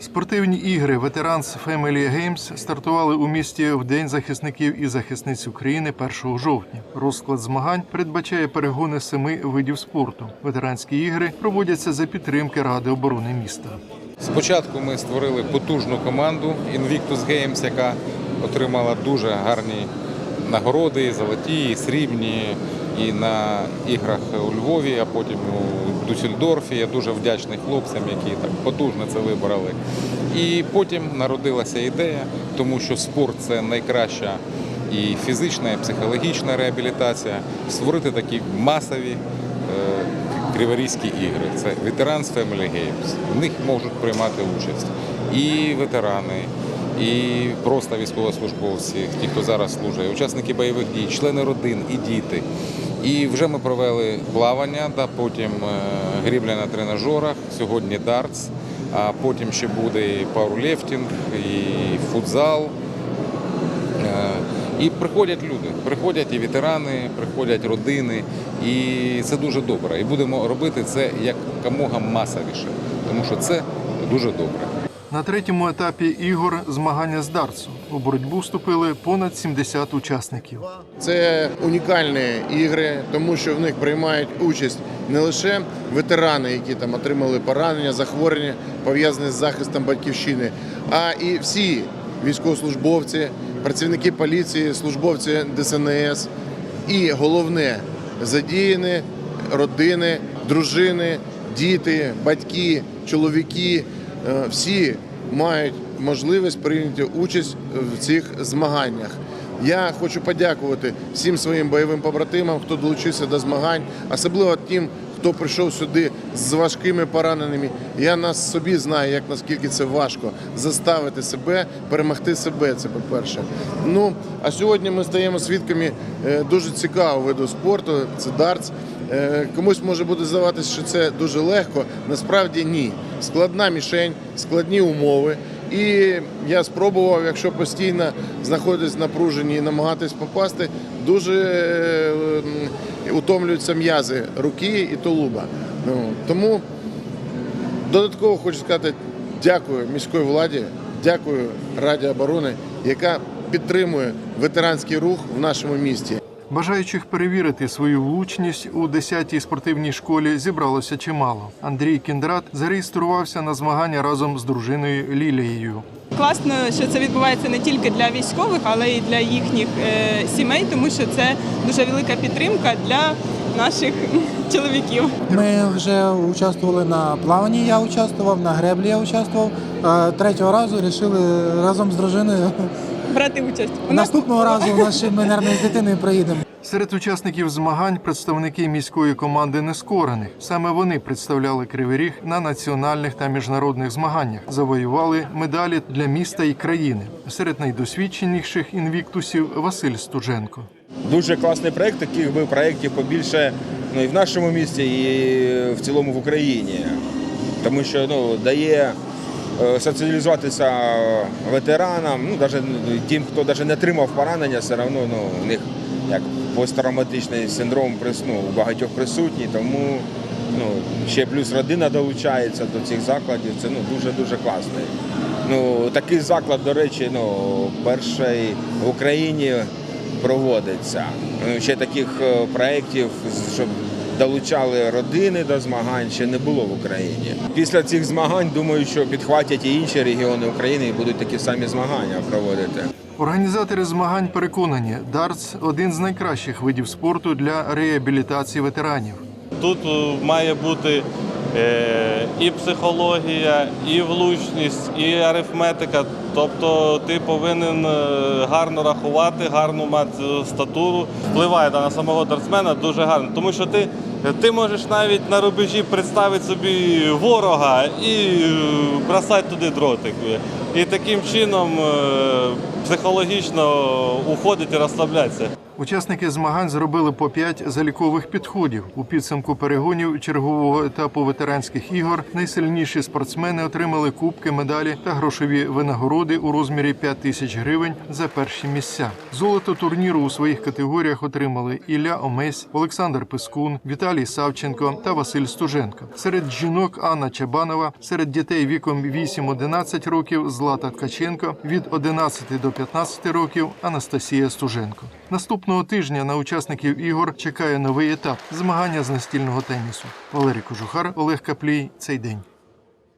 Спортивні ігри Veterans Family Games стартували у місті в День захисників і захисниць України 1 жовтня. Розклад змагань передбачає перегони семи видів спорту. Ветеранські ігри проводяться за підтримки Ради оборони міста. Спочатку ми створили потужну команду Invictus Games, яка отримала дуже гарні нагороди, золоті, срібні, і на іграх у Львові, а потім у Дюссельдорфі. Я дуже вдячний хлопцям, які так потужно це вибрали. І потім народилася ідея, тому що спорт це найкраща і фізична, і психологічна реабілітація, створити такі масові. е, Криворізькі ігри. Це Veterans Family Games. В них можуть приймати участь і ветерани, і просто військовослужбовці, ті, хто зараз служить, учасники бойових дій, члени родин і діти. І вже ми провели плавання, та потім е, грібля на тренажерах, сьогодні дартс, а потім ще буде і пауерліфтинг, і футзал. Е, І приходять люди, приходять і ветерани, приходять родини, і це дуже добре. І будемо робити це якомога масовіше, тому що це дуже добре. На третьому етапі ігор змагання з дартсу. У боротьбу вступили понад 70 учасників. Це унікальні ігри, тому що в них приймають участь не лише ветерани, які там отримали поранення, захворювання, пов'язані з захистом батьківщини, а і всі військовослужбовці, працівники поліції, службовці ДСНС. І головне задіяні родини, дружини, діти, батьки, чоловіки. Е, Всі мають можливість прийняти участь в цих змаганнях. Я хочу подякувати всім своїм бойовим побратимам, хто долучився до змагань, особливо тим, хто прийшов сюди з важкими пораненими. Я на собі знаю, як наскільки це важко заставити себе, перемогти себе. Це по-перше. Ну а сьогодні ми стаємо свідками е, дуже цікавого виду спорту. Це дартс. Е, Комусь може буде здаватися, що це дуже легко. Насправді ні. Складна мішень, складні умови. І я спробував, якщо постійно знаходитись напруженні і намагатись попасти, дуже е, утомлюються м'язи руки і тулуба. Ну, тому додатково хочу сказати дякую міської владі, дякую Раді оборони, яка підтримує ветеранський рух в нашому місті. Бажаючих перевірити свою влучність у 10-й спортивній школі зібралося чимало. Андрій Кіндрат зареєструвався на змагання разом з дружиною Лілією. Класно, що це відбувається не тільки для військових, але й для їхніх е, сімей, тому що це дуже велика підтримка для наших чоловіків. Ми вже участвували на плаванні, я участвував, на греблі я участвував. Е, Третього разу вирішили разом з дружиною. Брати участь. У нас Наступного разу у нас ще ми, мабуть, з дитиною приїдемо. Серед учасників змагань представники міської команди нескорених. Саме вони представляли Кривий Ріг на національних та міжнародних змаганнях, завоювали медалі для міста і країни. Серед найдосвідченіших інвіктусів Василь Стуженко. Дуже класний проєкт, таких би проєктів побільше ну, і в нашому місті, і в цілому в Україні. Тому що ну, дає соціалізуватися ветеранам, ну, навіть тим, хто навіть не отримав поранення, все одно ну, у них як посттравматичний синдром ну, у багатьох присутній, тому ну, ще плюс родина долучається до цих закладів. Це ну, дуже-дуже класний. Ну, такий заклад, до речі, ну, перший в Україні проводиться. Ну, Ще таких е, проєктів, щоб долучали родини до змагань, ще не було в Україні. Після цих змагань думаю, що підхватять і інші регіони України і будуть такі самі змагання проводити. Організатори змагань переконані, дартс один з найкращих видів спорту для реабілітації ветеранів. Тут е, має бути е, і психологія, і влучність, і арифметика. Тобто ти повинен е, гарно рахувати, гарну мати статуру. Впливає на самого дартсмена дуже гарно, тому що ти, ти можеш навіть на рубежі представити собі ворога і е, бросати туди дротик. І таким чином е, психологічно уходити і розслабляться. Учасники змагань зробили по п'ять залікових підходів. У підсумку перегонів чергового етапу ветеранських ігор найсильніші спортсмени отримали кубки, медалі та грошові винагороди у розмірі 5 тисяч гривень за перші місця. Золото турніру у своїх категоріях отримали Ілля Омесь, Олександр Пискун, Віталій Савченко та Василь Стуженко. Серед жінок Анна Чабанова, серед дітей віком 8-11 років Злата Ткаченко, від 11 до 15 років Анастасія Стуженко. Наступного тижня на учасників ігор чекає новий етап змагання з настільного тенісу. Валерій Кожухар, Олег Каплій. Цей день.